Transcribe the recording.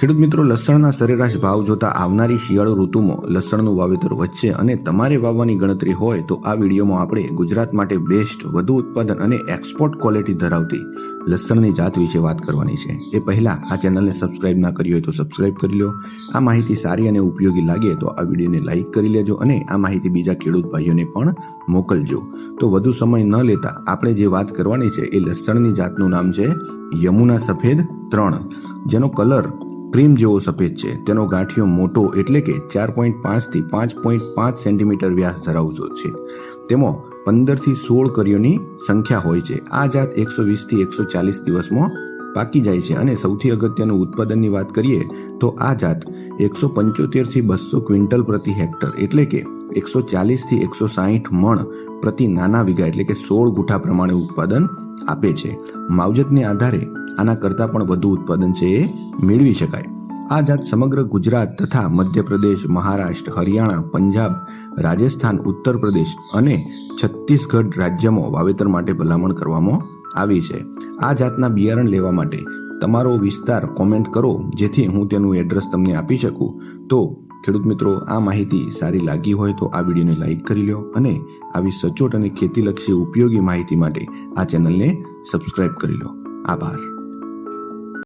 ખેડૂત મિત્રો, લસણના સરેરાશ ભાવ જોતા આવનારી શિયાળો ઋતુમાં લસણનું વાવેતર વધશે અને તમારે વાવવાની ગણતરી હોય તો આ વિડીયોમાં આપણે ગુજરાત માટે બેસ્ટ વધુ ઉત્પાદન અને એક્સપોર્ટ ક્વોલિટી ધરાવતી લસણની જાત વિશે વાત કરવાની છે. એ પહેલાં આ ચેનલને સબસ્ક્રાઇબ ના કરી હોય તો સબસ્ક્રાઇબ કરી લો. આ માહિતી સારી અને ઉપયોગી લાગે તો આ વિડીયોને લાઇક કરી લેજો અને આ માહિતી બીજા ખેડૂત ભાઈઓને પણ મોકલજો. તો વધુ સમય ન લેતા આપણે જે વાત કરવાની છે એ લસણની જાતનું નામ છે યમુના સફેદ ત્રણ, જેનો કલર ક્રીમ જેવો સફેદ છે. તેનો ગાંઠિયો મોટો એટલે કે ચાર પોઈન્ટ પાંચથી પાંચ પોઈન્ટ પાંચ સેન્ટીમીટર વ્યાસ ધરાવતો છે. તેમાં પંદરથી સોળ કરીઓની સંખ્યા હોય છે. આ જાત એકસો વીસથી એકસો ચાલીસ દિવસમાં પાકી જાય છે. અને સૌથી અગત્યનું ઉત્પાદનની વાત કરીએ તો આ જાત એકસો પંચોતેરથી બસો ક્વિન્ટલ પ્રતિ હેક્ટર એટલે કે એકસો ચાલીસથી એકસો સાહીઠ મણ પ્રતિ નાના વીઘા એટલે કે સોળ ગુઠા પ્રમાણે ઉત્પાદન આપે છે. માવજતને આધારે આના કરતાં પણ વધુ ઉત્પાદન છે એ મેળવી શકાય. આ જાત સમગ્ર ગુજરાત તથા મધ્યપ્રદેશ, મહારાષ્ટ્ર, હરિયાણા, પંજાબ, રાજસ્થાન ઉત્તર પ્રદેશ અને છત્તીસગઢ રાજ્યમાં વાવેતર માટે ભલામણ કરવામાં આવી છે. આ જાતના બિયારણ લેવા માટે તમારો વિસ્તાર કોમેન્ટ કરો, જેથી હું તેનું એડ્રેસ તમને આપી શકું. તો, ખેડૂત મિત્રો, આ માહિતી સારી લાગી હોય તો આ વિડીયોને લાઈક કરી લો અને આવી સચોટ અને ખેતીલક્ષી ઉપયોગી માહિતી માટે આ ચેનલને સબસ્ક્રાઇબ કરી લો આભાર.